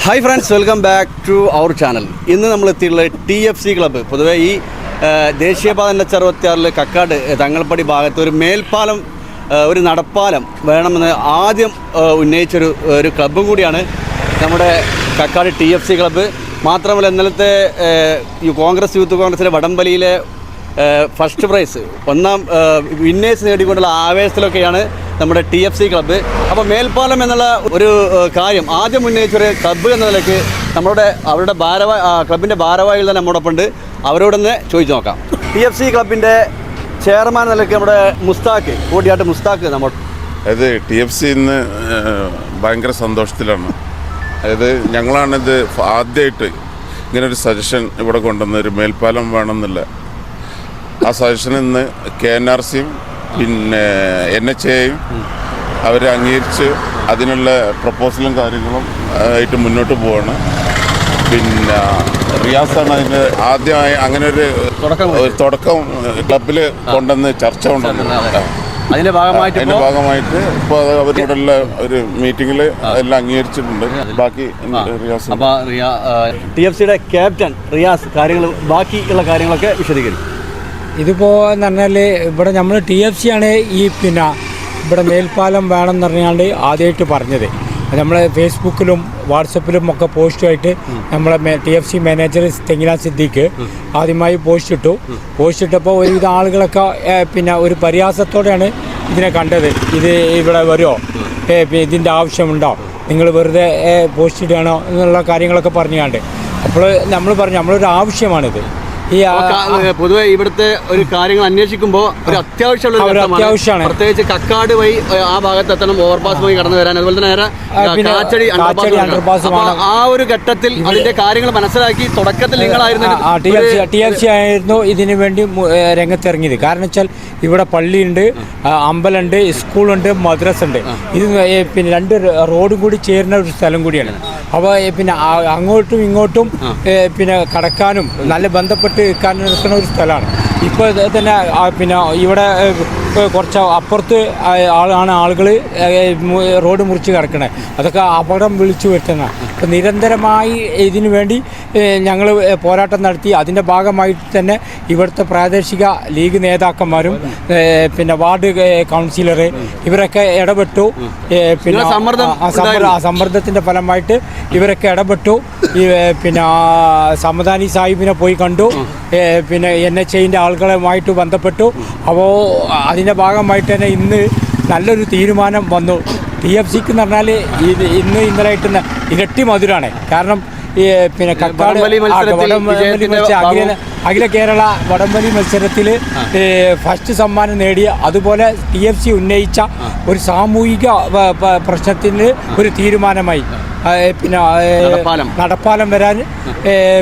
Hi friends welcome back to our channel ഇന്ന് നമ്മൾ എത്തിയിട്ടുള്ളത് ടി എഫ് സി ക്ലബ്ബ് പൊതുവേ ഈ ദേശീയപാത അറുപത്തിയാറിൽ കക്കാട് തങ്ങൾപ്പടി ഭാഗത്ത് ഒരു മേൽപ്പാലം ഒരു നടപ്പാലം വേണമെന്ന് ആദ്യം ഉന്നയിച്ചൊരു ഒരു ക്ലബ്ബും കൂടിയാണ് നമ്മുടെ Kakkad T F C club മാത്രമല്ല ഇന്നലത്തെ കോൺഗ്രസ് യൂത്ത് കോൺഗ്രസിലെ വടംവലിയിലെ ഫസ്റ്റ് പ്രൈസ് ഒന്നാം വിന്നേഴ്സ് നേടിക്കൊണ്ടുള്ള ആവേശത്തിലൊക്കെയാണ് നമ്മുടെ ടി എഫ് സി ക്ലബ്ബ് അപ്പോൾ മേൽപ്പാലം എന്നുള്ള ഒരു കാര്യം ആദ്യം ഉന്നയിച്ചൊരു ക്ലബ്ബ് എന്ന നിലയ്ക്ക് നമ്മളുടെ അവരുടെ ഭാരവാ ക്ലബിന്റെ ഭാരവാഹികൾ തന്നെ നമ്മോടൊപ്പം ഉണ്ട്. അവരോട് തന്നെ ചോദിച്ചു നോക്കാം. ടി എഫ് സി ക്ലബിന്റെ ചെയർമാൻ നിലയ്ക്ക് നമ്മുടെ മുസ്താഖ് കൂടിയാട്ട് മുസ്താഖ് നമ്മൾ അതായത് ടി എഫ് സി ഇന്ന് ഭയങ്കര സന്തോഷത്തിലാണ്. അതായത് ഞങ്ങളാണിത് ആദ്യമായിട്ട് ഇങ്ങനൊരു സജഷൻ ഇവിടെ കൊണ്ടുവന്ന ഒരു മേൽപ്പാലം വേണമെന്നില്ല ആ സജഷൻ ഇന്ന് കെ എൻ ആർ സിയും പിന്നെ എൻ എച്ച് എയും അവർ അംഗീകരിച്ച് അതിനുള്ള പ്രപ്പോസലും കാര്യങ്ങളും ആയിട്ട് മുന്നോട്ട് പോവാണ്. പിന്നെ റിയാസാണ് അതിന് ആദ്യമായി അങ്ങനെ ഒരു തുടക്കം ക്ലബിൽ കൊണ്ടുവന്ന് ചർച്ച കൊണ്ടുവന്നു. അതിന്റെ ഭാഗമായിട്ട് അതിന്റെ ഭാഗമായിട്ട് ഇപ്പോൾ അവരോടുള്ള ഒരു മീറ്റിംഗിൽ എല്ലാം അംഗീകരിച്ചിട്ടുണ്ട്. ബാക്കി റിയാസ് അപ്പോൾ റിയാ ടി എഫ് സിയുടെ ക്യാപ്റ്റൻ റിയാസ് കാര്യങ്ങൾ ബാക്കിയുള്ള കാര്യങ്ങളൊക്കെ വിശദീകരിക്കും. ഇതിപ്പോൾ എന്ന് പറഞ്ഞാൽ ഇവിടെ നമ്മൾ ടി എഫ് സി ആണ് ഈ പിന്നെ ഇവിടെ മേൽപ്പാലം വേണം എന്ന് പറഞ്ഞാണ്ട് ആദ്യമായിട്ട് പറഞ്ഞത്. നമ്മൾ ഫേസ്ബുക്കിലും വാട്സപ്പിലും ഒക്കെ പോസ്റ്റുമായിട്ട് നമ്മളെ T F C manager Thengila Siddique ആദ്യമായി പോസ്റ്റ് ഇട്ടു. പോസ്റ്റ് ഇട്ടപ്പോൾ ഒരുവിധ ആളുകളൊക്കെ പിന്നെ ഒരു പരിഹാസത്തോടെയാണ് ഇതിനെ കണ്ടത്. ഇത് ഇവിടെ വരുമോ ഇതിന്റെ ആവശ്യമുണ്ടോ? നിങ്ങൾ വെറുതെ പോസ്റ്റ് ഇടുകയാണോ? എന്നുള്ള കാര്യങ്ങളൊക്കെ പറഞ്ഞുകൊണ്ട്. അപ്പോൾ നമ്മൾ പറഞ്ഞു നമ്മളൊരു ആവശ്യമാണിത് പൊതുവെ ഇവിടുത്തെ ഒരു കാര്യങ്ങൾ അന്വേഷിക്കുമ്പോൾ ഒരു അത്യാവശ്യമുള്ള അത്യാവശ്യമാണ്. പ്രത്യേകിച്ച് കക്കാട് വഴി ആ ഭാഗത്ത് എത്തണം ഓവർപാസ് വഴി കടന്നു വരാൻ. അതുപോലെ തന്നെ നേരെ കാച്ചടി വേണം. ആ ഒരു ഘട്ടത്തിൽ അതിന്റെ കാര്യങ്ങൾ മനസ്സിലാക്കി തുടക്കത്തിൽ നിങ്ങളായിരുന്നു ടി എഫ് സി ആയിരുന്നു ഇതിനു വേണ്ടി രംഗത്തിറങ്ങിയത്. കാരണം വെച്ചാൽ ഇവിടെ പള്ളിയുണ്ട് അമ്പലമുണ്ട് സ്കൂളുണ്ട് മദ്രസ ഉണ്ട് ഇത് പിന്നെ രണ്ട് റോഡും കൂടി ചേരുന്ന ഒരു സ്ഥലം കൂടിയാണ്. അപ്പോൾ പിന്നെ അങ്ങോട്ടും ഇങ്ങോട്ടും പിന്നെ കടക്കാനും നല്ല ബന്ധപ്പെട്ട് നിൽക്കാനും നിൽക്കുന്ന ഒരു സ്ഥലമാണ്. ഇപ്പോൾ തന്നെ പിന്നെ ഇവിടെ കുറച്ച് അപ്പുറത്ത് ആളാണ് ആളുകൾ റോഡ് മുറിച്ച് കിടക്കണത് അതൊക്കെ അപകടം വിളിച്ചു വരുത്തുന്ന. അപ്പം നിരന്തരമായി ഇതിനു വേണ്ടി ഞങ്ങൾ പോരാട്ടം നടത്തി. അതിന്റെ ഭാഗമായിട്ട് തന്നെ ഇവിടുത്തെ പ്രാദേശിക ലീഗ് നേതാക്കന്മാരും പിന്നെ വാർഡ് കൗൺസിലർ ഇവരൊക്കെ ഇടപെട്ടു. പിന്നെ സമ്മർദ്ദത്തിന്റെ ഫലമായിട്ട് ഇവരൊക്കെ ഇടപെട്ടു. പിന്നെ സമദാനി സാഹിബിനെ പോയി കണ്ടു. പിന്നെ എൻ എച്ച് ഐന്റെ ആളുകളുമായിട്ട് ബന്ധപ്പെട്ടു. അപ്പോൾ അതിന്റെ ഭാഗമായിട്ട് തന്നെ ഇന്ന് നല്ലൊരു തീരുമാനം വന്നു. ടി എഫ് സിക്ക് എന്ന് പറഞ്ഞാൽ ഇത് ഇന്ന് ഇന്നലെ കിട്ടുന്ന ഇരട്ടി മധുരമാണ് കാരണം ഈ പിന്നെ കക്കാട് വടംവലി മത്സരം അഖില കേരള വടംവലി മത്സരത്തിൽ ഫസ്റ്റ് സമ്മാനം നേടിയ അതുപോലെ ടി എഫ് സി ഉന്നയിച്ച ഒരു സാമൂഹിക പ- പ- പ്രശ്നത്തിന് ഒരു തീരുമാനമായി. പിന്നെ നടപ്പാലം. നടപ്പാലം വരാൻ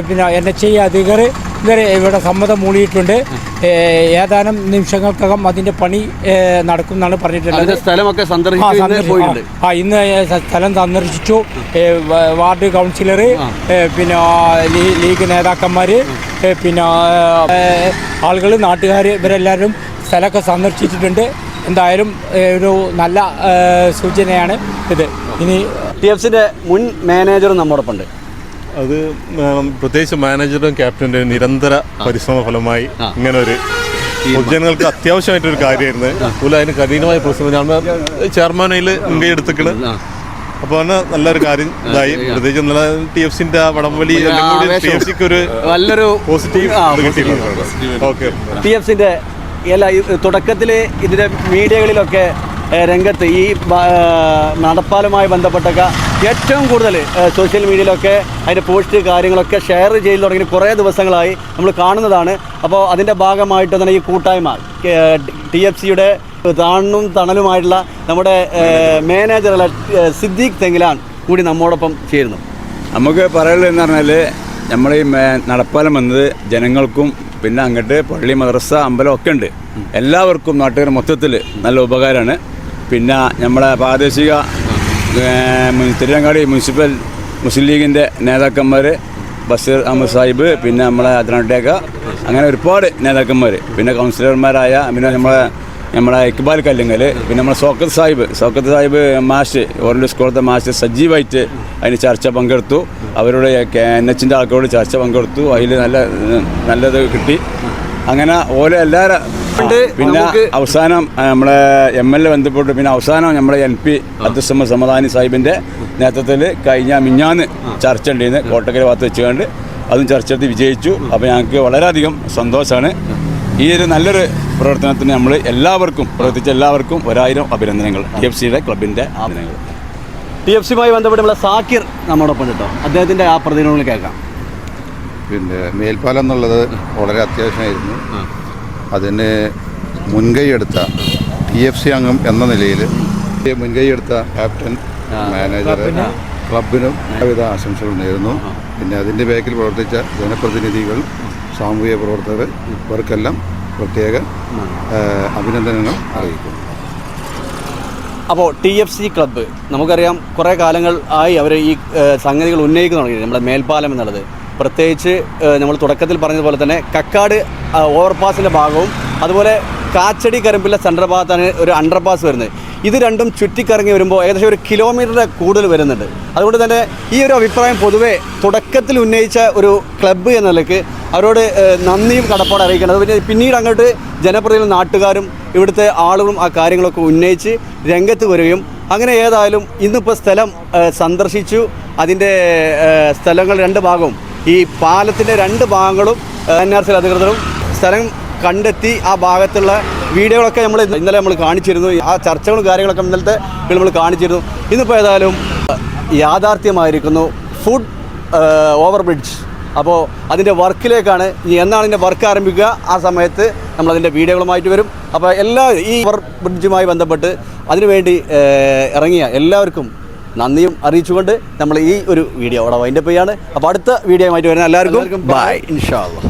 പിന്നെ എൻ എച്ച് ഐ അധികൃതർ ഇവരെ ഇവിടെ സമ്മതം മൂളിയിട്ടുണ്ട്. ഏതാനും നിമിഷങ്ങൾക്കകം അതിന്റെ പണി നടക്കും എന്നാണ് പറഞ്ഞിട്ടുള്ളത്. സ്ഥലമൊക്കെ ആ, ഇന്ന് സ്ഥലം സന്ദർശിച്ചു. വാർഡ് കൗൺസിലർ പിന്നെ ലീഗ് നേതാക്കന്മാർ പിന്നെ ആളുകൾ നാട്ടുകാർ ഇവരെല്ലാവരും സ്ഥലമൊക്കെ സന്ദർശിച്ചിട്ടുണ്ട്. എന്തായാലും ഒരു നല്ല സൂചനയാണ് ഇത്. ഇനി ടി എഫ് സിന്റെ മുൻ മാനേജർ നമ്മോടൊപ്പം ഉണ്ട് അത് പ്രത്യേകിച്ച് മാനേജറും ക്യാപ്റ്റന്റെ നിരന്തര പരിശ്രമ ഫലമായി. ഇങ്ങനെ ഒരു പൊതുജനങ്ങൾക്ക് അത്യാവശ്യമായിട്ടൊരു കാര്യമായിരുന്നു. അതുപോലെ അതിന് കഠിനമായ പ്രശ്നം ഞാൻ ചെയർമാനയിൽ മുൻകൈ എടുത്തിക്കണ്. അപ്പൊ തന്നെ നല്ലൊരു കാര്യം ഇതായി. പ്രത്യേകിച്ച് നല്ല ടി എഫ് സിന്റെ വടംവലി ടി എഫ് സിക്ക് ഒരു നല്ലൊരു പോസിറ്റീവ് ഓക്കെ. ടി എഫ് സിന്റെ എല്ലാ തുടക്കത്തിൽ ഇതിന്റെ മീഡിയകളിലൊക്കെ രംഗത്ത് ഈ നടപ്പാലുമായി ബന്ധപ്പെട്ടൊക്കെ ഏറ്റവും കൂടുതൽ സോഷ്യൽ മീഡിയയിലൊക്കെ അതിന്റെ പോസ്റ്റ് കാര്യങ്ങളൊക്കെ ഷെയർ ചെയ്ത് തുടങ്ങി കുറേ ദിവസങ്ങളായി നമ്മൾ കാണുന്നതാണ്. അപ്പോൾ അതിന്റെ ഭാഗമായിട്ട് തന്നെ ഈ കൂട്ടായ്മ ടി എഫ് സിയുടെ താണും തണലുമായിട്ടുള്ള നമ്മുടെ മാനേജറല്ല മാനേജറുള്ള സിദ്ദീഖ് തെങ്കിലാൻ കൂടി നമ്മോടൊപ്പം ചേരുന്നു. നമുക്ക് പറയാനുള്ളത് എന്ന് പറഞ്ഞാൽ നമ്മൾ ഈ നടപ്പാലം വന്നത് ജനങ്ങൾക്കും പിന്നെ അങ്ങോട്ട് പള്ളി മദ്രസ അമ്പലം ഒക്കെ ഉണ്ട്. എല്ലാവർക്കും നാട്ടുകാർ മൊത്തത്തിൽ നല്ല ഉപകാരമാണ് പിന്നെ നമ്മുടെ പ്രാദേശിക തിരുവങ്ങാടി മുനിസിപ്പൽ മുസ്ലിം ലീഗിന്റെ നേതാക്കന്മാർ ബഷീർ അഹമ്മദ് സാഹിബ് പിന്നെ നമ്മളെ അതിനാട്ടേക്ക അങ്ങനെ ഒരുപാട് നേതാക്കന്മാർ പിന്നെ കൗൺസിലർമാരായ പിന്നെ നമ്മളെ നമ്മളെ ഇക്ബാൽ കല്ലുങ്കൽ പിന്നെ നമ്മളെ സോക്കത്ത് സാഹിബ്. സോക്കത്ത് സാഹിബ് മാഷ് ഓരോ സ്കൂളത്തെ മാഷ് സജീവായിട്ട് അതിന് ചർച്ച പങ്കെടുത്തു. അവരുടെ എൻ എച്ചിന്റെ ആൾക്കാരോട് ചർച്ച പങ്കെടുത്തു. അതിൽ നല്ല നല്ലത് കിട്ടി. അങ്ങനെ ഓരോ എല്ലാവരും. പിന്നെ അവസാനം നമ്മളെ എം എൽ എ ബന്ധപ്പെട്ട് പിന്നെ അവസാനം നമ്മളെ എൻ പി അബ്ദുസമ്മ സമദാനി സാഹിബിന്റെ നേതൃത്വത്തിൽ കഴിഞ്ഞ മിഞ്ഞാന്ന് ചർച്ച ഉണ്ടായിരുന്നു കോട്ടക്കര ഭാഗത്ത് വെച്ചുകൊണ്ട് അതും ചർച്ച എടുത്ത് വിജയിച്ചു. അപ്പോൾ ഞങ്ങൾക്ക് വളരെയധികം സന്തോഷമാണ്. ഈ ഒരു നല്ലൊരു പ്രവർത്തനത്തിന് നമ്മൾ എല്ലാവർക്കും പ്രവർത്തിച്ച എല്ലാവർക്കും ഒരായിരം അഭിനന്ദനങ്ങൾ. ടി എഫ് സിയുടെ ക്ലബിന്റെ അഭിനന്ദനങ്ങൾ. ടി എഫ് സിയുമായി ബന്ധപ്പെട്ട് നമ്മളെ സാക്കിർ നമ്മോടൊപ്പം കേട്ടോ അദ്ദേഹത്തിന്റെ ആ പ്രതികരണങ്ങൾ കേൾക്കാം. പിന്നെ മേൽപ്പാലം എന്നുള്ളത് വളരെ അത്യാവശ്യമായിരുന്നു. അതിന് മുൻകൈയെടുത്ത ടി എഫ് സി അംഗം എന്ന നിലയിൽ മുൻകൈയെടുത്ത ക്യാപ്റ്റൻ മാനേജർ ക്ലബിനും? വിവിധ ആശംസകൾ നേരുന്നു. പിന്നെ അതിന്റെ ബാക്കിൽ പ്രവർത്തിച്ച ജനപ്രതിനിധികൾ സാമൂഹിക പ്രവർത്തകർ ഇവർക്കെല്ലാം പ്രത്യേക അഭിനന്ദനങ്ങൾ അറിയിക്കുന്നു. അപ്പോൾ ടി എഫ് സി ക്ലബ്ബ് നമുക്കറിയാം കുറേ കാലങ്ങൾ ആയി അവർ ഈ സംഗതികൾ ഉന്നയിക്കുന്നു നമ്മുടെ മേൽപ്പാലം എന്നുള്ളത്. പ്രത്യേകിച്ച് നമ്മൾ തുടക്കത്തിൽ പറഞ്ഞതുപോലെ തന്നെ കക്കാട് ഓവർപാസിന്റെ ഭാഗവും അതുപോലെ കാച്ചടി കരിമ്പിലെ സെൻട്രൽ ഭാഗത്താണ് ഒരു അണ്ടർപാസ് വരുന്നത്. ഇത് രണ്ടും ചുറ്റിക്കറങ്ങി വരുമ്പോൾ ഏകദേശം ഒരു കിലോമീറ്ററിന്റെ കൂടുതൽ വരുന്നുണ്ട്. അതുകൊണ്ട് തന്നെ ഈ ഒരു അഭിപ്രായം പൊതുവേ തുടക്കത്തിൽ ഉന്നയിച്ച ഒരു ക്ലബ്ബ് എന്ന നിലയ്ക്ക് അവരോട് നന്ദിയും കടപ്പാട് അറിയിക്കണം പിന്നെ പിന്നീട് അങ്ങോട്ട് ജനപ്രതിനിധികളും നാട്ടുകാരും ഇവിടുത്തെ ആളുകളും ആ കാര്യങ്ങളൊക്കെ ഉന്നയിച്ച് രംഗത്ത് വരികയും അങ്ങനെ ഏതായാലും ഇന്നിപ്പോൾ സ്ഥലം സന്ദർശിച്ചു. അതിന്റെ സ്ഥലങ്ങൾ രണ്ട് ഭാഗവും. ഈ പാലത്തിന്റെ രണ്ട് ഭാഗങ്ങളും എൻ ആർ സി അധികൃതരും സ്ഥലം കണ്ടെത്തി ആ ഭാഗത്തുള്ള വീഡിയോകളൊക്കെ നമ്മൾ ഇന്നലെ നമ്മൾ കാണിച്ചിരുന്നു. ആ ചർച്ചകളും കാര്യങ്ങളൊക്കെ ഇന്നലത്തെ നമ്മൾ കാണിച്ചിരുന്നു. ഇന്നിപ്പോൾ ഏതായാലും യാഥാർത്ഥ്യമായിരിക്കുന്നു ഫുഡ് ഓവർ ബ്രിഡ്ജ് അപ്പോൾ അതിന്റെ വർക്കിലേക്കാണ് ഇനി എന്നാണ് ഇതിന്റെ വർക്ക് ആരംഭിക്കുക? ആ സമയത്ത് നമ്മൾ അതിന്റെ വീഡിയോകളുമായിട്ട് വരും. അപ്പോൾ എല്ലാ ഈ ഓവർ ബ്രിഡ്ജുമായി ബന്ധപ്പെട്ട് അതിനുവേണ്ടി ഇറങ്ങിയ എല്ലാവർക്കും നന്ദിയും അറിയിച്ചുകൊണ്ട് നമ്മൾ ഈ ഒരു വീഡിയോ അവിടെ വൈൻഡപ്പ് ചെയ്യാണ്. അപ്പോൾ അടുത്ത വീഡിയോ ആയിട്ട് വരുന്ന എല്ലാവർക്കും ബൈ ഇൻഷാ അള്ളാ.